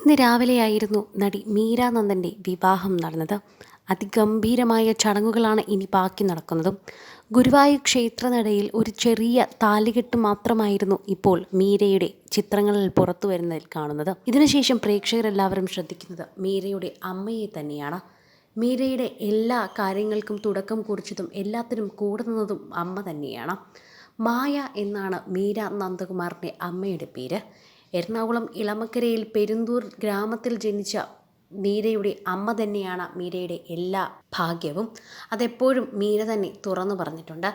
ഇന്ന് രാവിലെയായിരുന്നു നടി മീരാനന്ദന്റെ വിവാഹം നടന്നത്. അതിഗംഭീരമായ ചടങ്ങുകളാണ് ഇനി ബാക്കി നടക്കുന്നതും. ഗുരുവായൂർ ക്ഷേത്രനടയിൽ ഒരു ചെറിയ താലികെട്ട് മാത്രമായിരുന്നു ഇപ്പോൾ മീരയുടെ ചിത്രങ്ങളിൽ പുറത്തു വരുന്നതിൽ കാണുന്നത്. ഇതിനുശേഷം പ്രേക്ഷകരെല്ലാവരും ശ്രദ്ധിക്കുന്നത് മീരയുടെ അമ്മയെ തന്നെയാണ്. മീരയുടെ എല്ലാ കാര്യങ്ങൾക്കും തുടക്കം കുറിച്ചതും എല്ലാത്തിനും കൂടെ നിന്നതും അമ്മ തന്നെയാണ്. മായ എന്നാണ് മീര നന്ദകുമാറിന്റെ അമ്മയുടെ പേര്. എറണാകുളം ഇളമക്കരയിൽ പെരുന്തൂർ ഗ്രാമത്തിൽ ജനിച്ച മീരയുടെ അമ്മ തന്നെയാണ് മീരയുടെ എല്ലാ ഭാഗ്യവും. അതെപ്പോഴും മീര തന്നെ തുറന്നു പറഞ്ഞിട്ടുണ്ട്.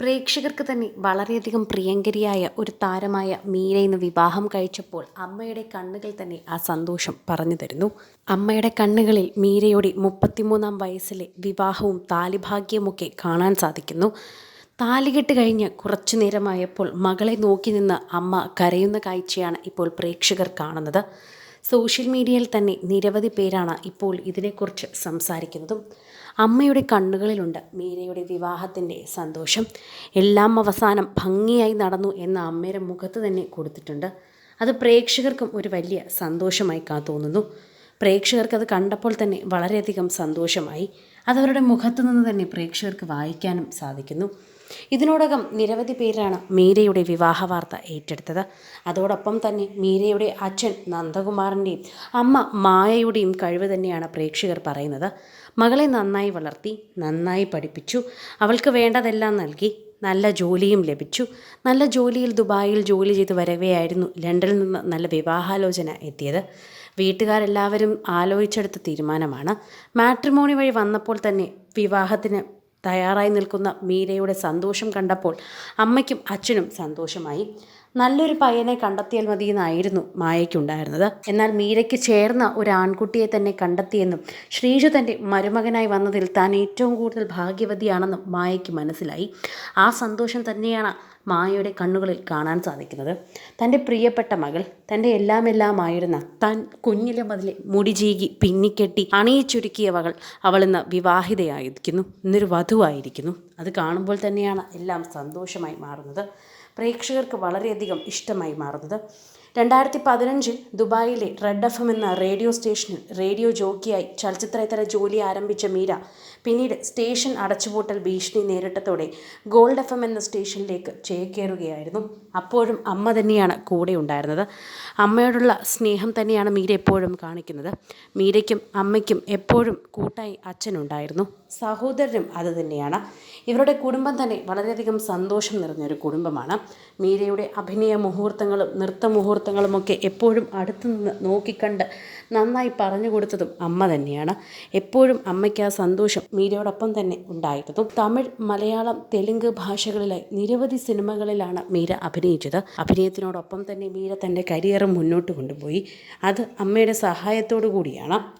പ്രേക്ഷകർക്ക് തന്നെ വളരെയധികം പ്രിയങ്കരിയായ ഒരു താരമായ മീര ഇന്ന് വിവാഹം കഴിച്ചപ്പോൾ അമ്മയുടെ കണ്ണുകൾ തന്നെ ആ സന്തോഷം പറഞ്ഞു തരുന്നു. അമ്മയുടെ കണ്ണുകളിൽ മീരയുടെ മുപ്പത്തിമൂന്നാം വയസ്സിലെ വിവാഹവും താലിഭാഗ്യവുമൊക്കെ കാണാൻ സാധിക്കുന്നു. താലികെട്ട് കഴിഞ്ഞ് കുറച്ചു നേരമായപ്പോൾ മകളെ നോക്കി നിന്ന് അമ്മ കരയുന്ന കാഴ്ചയാണ് ഇപ്പോൾ പ്രേക്ഷകർ കാണുന്നത്. സോഷ്യൽ മീഡിയയിൽ തന്നെ നിരവധി പേരാണ് ഇപ്പോൾ ഇതിനെക്കുറിച്ച് സംസാരിക്കുന്നതും. അമ്മയുടെ കണ്ണുകളിലുണ്ട് മീരയുടെ വിവാഹത്തിന്റെ സന്തോഷം. എല്ലാം അവസാനം ഭംഗിയായി നടന്നു എന്ന അമ്മയുടെ മുഖത്ത് തന്നെ കൊടുത്തിട്ടുണ്ട്. അത് പ്രേക്ഷകർക്കും ഒരു വലിയ സന്തോഷമായി കാ തോന്നുന്നു. പ്രേക്ഷകർക്ക് അത് കണ്ടപ്പോൾ തന്നെ വളരെയധികം സന്തോഷമായി. അതവരുടെ മുഖത്തു നിന്ന് തന്നെ പ്രേക്ഷകർക്ക് വായിക്കാനും സാധിക്കുന്നു. ഇതിനോടകം നിരവധി പേരാണ് മീരയുടെ വിവാഹ വാർത്ത ഏറ്റെടുത്തത്. അതോടൊപ്പം തന്നെ മീരയുടെ അച്ഛൻ നന്ദകുമാറിന്റെയും അമ്മ മായയുടെയും കഴിവ് തന്നെയാണ് പ്രേക്ഷകർ പറയുന്നത്. മകളെ നന്നായി വളർത്തി നന്നായി പഠിപ്പിച്ചു അവൾക്ക് വേണ്ടതെല്ലാം നൽകി നല്ല ജോലിയും ലഭിച്ചു. നല്ല ജോലിയിൽ ദുബായിൽ ജോലി ചെയ്ത് വരവെയായിരുന്നു ലണ്ടനിൽ നിന്ന് നല്ല വിവാഹാലോചന എത്തിയത്. വീട്ടുകാരെല്ലാവരും ആലോചിച്ചെടുത്ത തീരുമാനമാണ്. മാട്രിമോണി വഴി വന്നപ്പോൾ തന്നെ വിവാഹത്തിന് തയ്യാറായി നിൽക്കുന്ന മീരയുടെ സന്തോഷം കണ്ടപ്പോൾ അമ്മയ്ക്കും അച്ഛനും സന്തോഷമായി. നല്ലൊരു പയ്യനെ കണ്ടെത്തിയാൽ മതി എന്നായിരുന്നു മായയ്ക്കുണ്ടായിരുന്നത്. എന്നാൽ മീരയ്ക്ക് ചേർന്ന ഒരു ആൺകുട്ടിയെ തന്നെ കണ്ടെത്തിയെന്നും ശ്രീജു തന്റെ മരുമകനായി വന്നതിൽ താൻ ഏറ്റവും കൂടുതൽ ഭാഗ്യവതിയാണെന്നും മായയ്ക്ക് മനസ്സിലായി. ആ സന്തോഷം തന്നെയാണ് മായയുടെ കണ്ണുകളിൽ കാണാൻ സാധിക്കുന്നത്. തന്റെ പ്രിയപ്പെട്ട മകൾ തന്റെ എല്ലാമെല്ലാമായിരുന്ന താൻ കുഞ്ഞിലെ മുതലേ മുടി ചീകി പിന്നിക്കെട്ടി അണിയിച്ചൊരുക്കിയവകൾ അവൾ ഇന്ന് വിവാഹിതയായിരിക്കുന്നു. ഇന്നൊരു വധുവായിരിക്കുന്നു. അത് കാണുമ്പോൾ തന്നെയാണ് എല്ലാം സന്തോഷമായി മാറുന്നത്. പ്രേക്ഷകർക്ക് വളരെയധികം ഇഷ്ടമായി മാറുന്നത്. രണ്ടായിരത്തി പതിനഞ്ചിൽ ദുബായിലെ റെഡ് എഫ് എം എന്ന റേഡിയോ സ്റ്റേഷനിൽ റേഡിയോ ജോക്കിയായി ചലച്ചിത്രേതര ജോലി ആരംഭിച്ച മീര പിന്നീട് സ്റ്റേഷൻ അടച്ചുപൂട്ടൽ ഭീഷണി നേരിട്ടതോടെ ഗോൾഡ് എഫ് എം എന്ന സ്റ്റേഷനിലേക്ക് ചേക്കേറുകയായിരുന്നു. അപ്പോഴും അമ്മ തന്നെയാണ് കൂടെ ഉണ്ടായിരുന്നത്. അമ്മയോടുള്ള സ്നേഹം തന്നെയാണ് മീര എപ്പോഴും കാണിക്കുന്നത്. മീരയ്ക്കും അമ്മയ്ക്കും എപ്പോഴും കൂട്ടായി അച്ഛനുണ്ടായിരുന്നു സഹോദരനും അത് തന്നെയാണ്. ഇവരുടെ കുടുംബം തന്നെ വളരെയധികം സന്തോഷം നിറഞ്ഞൊരു കുടുംബമാണ്. മീരയുടെ അഭിനയ മുഹൂർത്തങ്ങളും നൃത്ത മുഹൂർത്തങ്ങളുമൊക്കെ എപ്പോഴും അടുത്തു നിന്ന് നോക്കിക്കണ്ട് നന്നായി പറഞ്ഞു കൊടുത്തതും അമ്മ തന്നെയാണ്. എപ്പോഴും അമ്മയ്ക്ക് ആ സന്തോഷം മീരയോടൊപ്പം തന്നെ ഉണ്ടായിരുന്നു. തമിഴ് മലയാളം തെലുങ്ക് ഭാഷകളിലെ നിരവധി സിനിമകളിലാണ് മീര അഭിനയിച്ചത്. അഭിനയത്തിനോടൊപ്പം തന്നെ മീര തന്റെ കരിയറും മുന്നോട്ട് കൊണ്ടുപോയി. അത് അമ്മയുടെ സഹായത്തോടു കൂടിയാണ്.